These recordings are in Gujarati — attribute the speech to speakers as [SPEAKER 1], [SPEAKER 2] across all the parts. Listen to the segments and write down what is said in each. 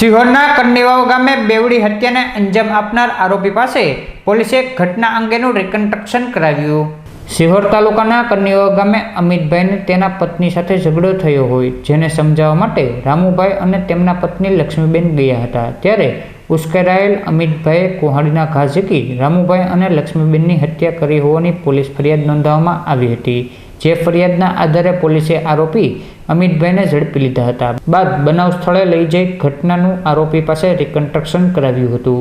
[SPEAKER 1] સિહોરના કન્નીવાવ ગામે બેવડી હત્યાને અંજામ આપનાર આરોપી પાસે પોલીસે ઘટના અંગેનું રિકન્સ્ટ્રક્શન કરાવ્યું. સિહોર તાલુકાના કન્નીવાવ ગામે અમિતભાઈને તેના પત્ની સાથે ઝઘડો થયો હોય, જેને સમજાવવા માટે રામુભાઈ અને તેમના પત્ની લક્ષ્મીબેન ગયા હતા. ત્યારે ઉશ્કેરાયેલ અમિતભાઈએ કુહાડીના ઘા ઝીકી રામુભાઈ અને લક્ષ્મીબેનની હત્યા કરી હોવાની પોલીસ ફરિયાદ નોંધાવવામાં આવી હતી. જે ફરિયાદના આધારે પોલીસે આરોપી અમિતભાઈને ઝડપી લીધા હતા. બાદ બનાવ સ્થળે લઈ જઈ ઘટનાનું આરોપી પાસે રિકન્સ્ટ્રક્શન કરાવ્યું હતું.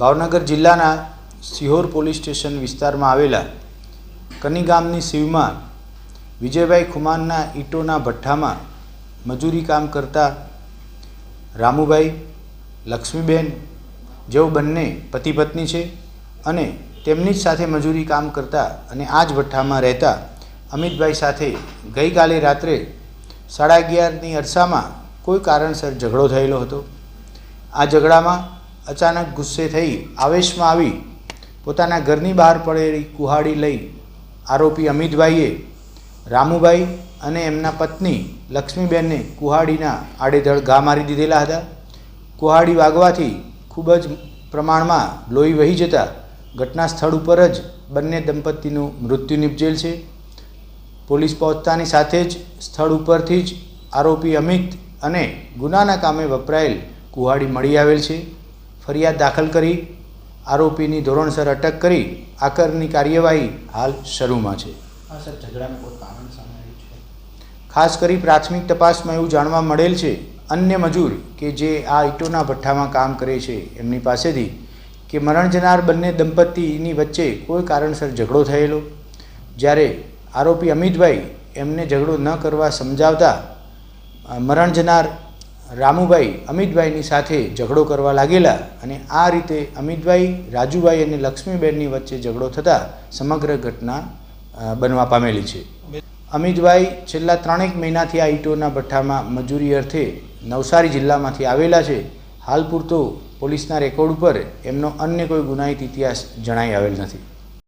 [SPEAKER 2] ભાવનગર જિલ્લાના સિહોર પોલીસ સ્ટેશન વિસ્તારમાં આવેલા કની ગામની વિજયભાઈ ખુમાનના ઈંટોના ભઠ્ઠામાં મજૂરી કામ કરતા રામુભાઈ, લક્ષ્મીબેન જેઓ બંને પતિ પત્ની છે અને તેમની જ સાથે મજૂરી કામ કરતા અને આ જ ભઠ્ઠામાં રહેતા અમિતભાઈ સાથે ગઈકાલે રાત્રે સાડા અગિયારની અરસામાં કોઈ કારણસર ઝઘડો થયેલો હતો. આ ઝઘડામાં અચાનક ગુસ્સે થઈ આવેશમાં આવી, પોતાના ઘરની બહાર પડેલી કુહાડી લઈ આરોપી અમિતભાઈએ રામુભાઈ અને એમના પત્ની લક્ષ્મીબેનને કુહાડીના આડેધડ ઘા મારી દીધેલા હતા. કુહાડી વાગવાથી ખૂબ જ પ્રમાણમાં લોહી વહી જતા ઘટના સ્થળ ઉપર જ બંને દંપતીનું મૃત્યુ નિપજેલ છે. પોલીસ પહોંચતાની સાથે જ સ્થળ ઉપરથી જ આરોપી અમિત અને ગુનાના કામે વપરાયેલ કુહાડી મળી આવેલ છે. ફરિયાદ દાખલ કરી આરોપીની ધોરણસર અટક કરી આકરની કાર્યવાહી હાલ શરૂમાં છે. ખાસ કરી પ્રાથમિક તપાસમાં એવું જાણવા મળેલ છે અન્ય મજૂર કે જે આ ઈંટોના ભઠ્ઠામાં કામ કરે છે એમની પાસેથી કે મરણ જનાર બંને દંપતીની વચ્ચે કોઈ કારણસર ઝઘડો થયેલો? જ્યારે આરોપી અમિતભાઈ એમને ઝઘડો ન કરવા સમજાવતા મરણ જનાર રામુભાઈ, અમિતભાઈની સાથે ઝઘડો કરવા લાગેલા અને આ રીતે અમિતભાઈ, રાજુભાઈ અને લક્ષ્મીબેનની વચ્ચે ઝઘડો થતાં સમગ્ર ઘટના બનવા પામેલી છે. અમિતભાઈ છેલ્લા ત્રણેક મહિનાથી આ ઈટોના ભઠ્ઠામાં મજૂરી અર્થે નવસારી જિલ્લામાંથી આવેલા છે. હાલ પૂરતો પોલીસના રેકોર્ડ ઉપર એમનો અન્ય કોઈ ગુનાહિત ઇતિહાસ જણાઈ આવેલ નથી.